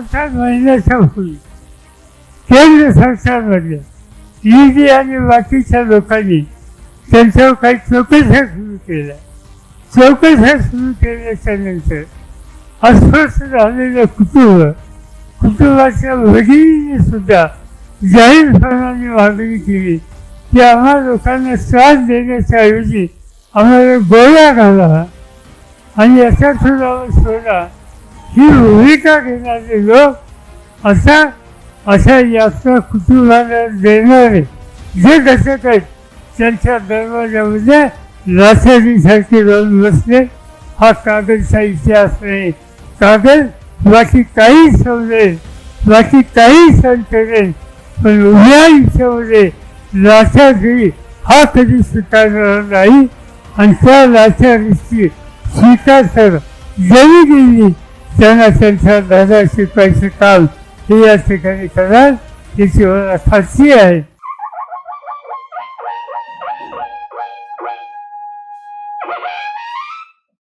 सात महिन्याचा होईल. केंद्र सरकारमध्ये ईडी आणि बाकीच्या लोकांनी त्यांच्यावर काही चौकशा सुरू केल्या. चौकशा सुरू केल्याच्यानंतर अस्वस्थ झालेलं कुटुंब कुटुंबाच्या वडिलांनी सुद्धा जाहीरपणाने मागणी केली की आम्हा लोकांना त्रास देण्याच्या ऐवजी आम्हाला गोळ्या घाला आणि याचा सुद्धा सोडा ही भूमिका घेणारे लोक असा अशा यात्रा कुटुंबाला देणारे जे घटक आहेत त्यांच्या दरवाजामध्ये लाचारीसारखे जाऊन बसले हा कागदचा इतिहास नाही कागद बाकी काही समजेल बाकी काही सण पण उभ्या इच्छेमध्ये लाचारी हा कधी स्वीकारणार नाही. आणि त्या लाचारीची स्वीकार तर जरी गेली sean ascensores de su principal y a su canicular y su facial.